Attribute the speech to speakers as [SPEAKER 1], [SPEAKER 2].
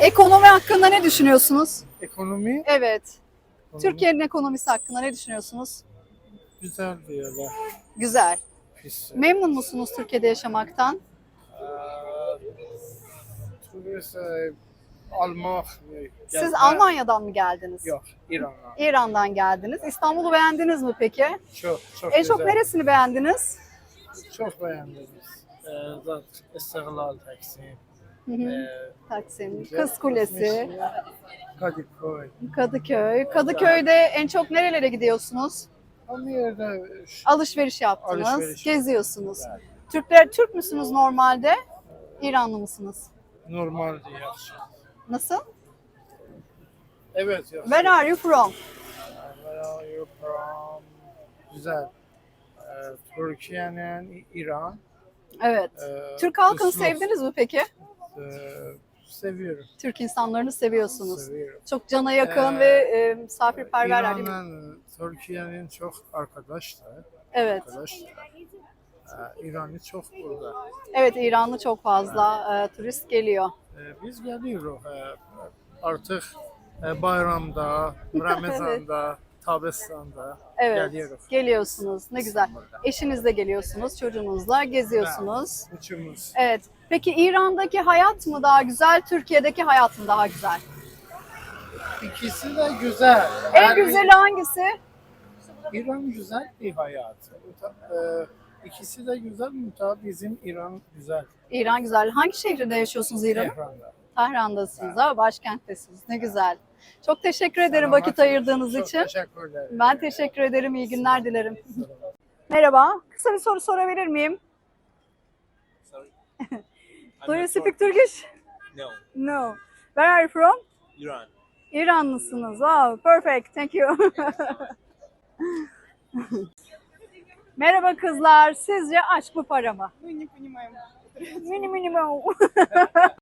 [SPEAKER 1] Ekonomi hakkında ne düşünüyorsunuz?
[SPEAKER 2] Ekonomi
[SPEAKER 1] Evet. Türkiye'nin ekonomisi hakkında ne düşünüyorsunuz?
[SPEAKER 2] güzel diyorlar.
[SPEAKER 1] Güzel.
[SPEAKER 2] Pis.
[SPEAKER 1] Memnun musunuz Türkiye'de yaşamaktan?
[SPEAKER 2] Turist e, e,
[SPEAKER 1] Siz Almanya'dan mı geldiniz?
[SPEAKER 2] Yok, İran'dan.
[SPEAKER 1] İran'dan geldiniz. İstanbul'u beğendiniz mi peki?
[SPEAKER 2] Çok çok
[SPEAKER 1] En
[SPEAKER 2] güzel.
[SPEAKER 1] çok neresini beğendiniz?
[SPEAKER 2] Çok beğendim. Eee zat İstiklal Taksim.
[SPEAKER 1] Hı hı.
[SPEAKER 2] eee,
[SPEAKER 1] Taksim. Kız Kulesi,
[SPEAKER 2] Kadıköy.
[SPEAKER 1] Kadıköy. Kadıköy'de en çok nerelere gidiyorsunuz?
[SPEAKER 2] Ama yerde
[SPEAKER 1] Alışveriş yaptınız,
[SPEAKER 2] Alışveriş.
[SPEAKER 1] geziyorsunuz.
[SPEAKER 2] Evet.
[SPEAKER 1] Türkler Türk müsünüz normalde? İranlı mısınız?
[SPEAKER 2] normal yaxşı.
[SPEAKER 1] Nasıl?
[SPEAKER 2] Evet yaxşı.
[SPEAKER 1] Where are you from?
[SPEAKER 2] Where are you from? Güzel. Eee Türkiye'nin İran.
[SPEAKER 1] Evet.
[SPEAKER 2] eee,
[SPEAKER 1] Türk halkını
[SPEAKER 2] Üslup.
[SPEAKER 1] sevdiniz mi peki?
[SPEAKER 2] Eee, seviyorum.
[SPEAKER 1] Türk insanlarını seviyorsunuz.
[SPEAKER 2] Seviyorum.
[SPEAKER 1] Çok cana yakın
[SPEAKER 2] Ee,
[SPEAKER 1] ve e, misafirperverler değil mi?
[SPEAKER 2] Türkiye'nin çok arkadaşlar.
[SPEAKER 1] Evet.
[SPEAKER 2] Arkadaşlar. Ee, İran'ı çok burada.
[SPEAKER 1] Evet İranlı çok fazla e, turist geliyor.
[SPEAKER 2] Ee, biz geliyoruz ee, artık e, bayramda, Ramazan'da, Tabestan'da
[SPEAKER 1] Evet.
[SPEAKER 2] geliyoruz.
[SPEAKER 1] Geliyorsunuz. Ne güzel. Eşinizle geliyorsunuz, çocuğunuzla geziyorsunuz.
[SPEAKER 2] Üçümüz.
[SPEAKER 1] Evet. Peki İran'daki hayat mı daha güzel, Türkiye'deki hayat mı daha güzel?
[SPEAKER 2] İkisi de güzel.
[SPEAKER 1] En
[SPEAKER 2] Yani
[SPEAKER 1] güzeli hangisi?
[SPEAKER 2] İran güzel bir hayat. Ee, ikisi de güzel, muta bizim İran güzel.
[SPEAKER 1] İran güzel. Hangi şehrinde yaşıyorsunuz İran'ın?
[SPEAKER 2] Tehran'da.
[SPEAKER 1] Tahran'dasınız ha, başkenttesiniz. Ne güzel. Çok teşekkür ederim
[SPEAKER 2] Sana
[SPEAKER 1] vakit ayırdığınız için.
[SPEAKER 2] Teşekkür ederim.
[SPEAKER 1] Ben teşekkür ederim. İyi günler dilerim. Merhaba. Kısa bir soru sorabilir miyim? Do you speak Turkish?
[SPEAKER 3] No.
[SPEAKER 1] No. Where are you from?
[SPEAKER 3] Iran.
[SPEAKER 1] İranlısınız. Wow, perfect. Thank you. Merhaba kızlar. Sizce aşk mı para mı?
[SPEAKER 4] Mini
[SPEAKER 1] mini mini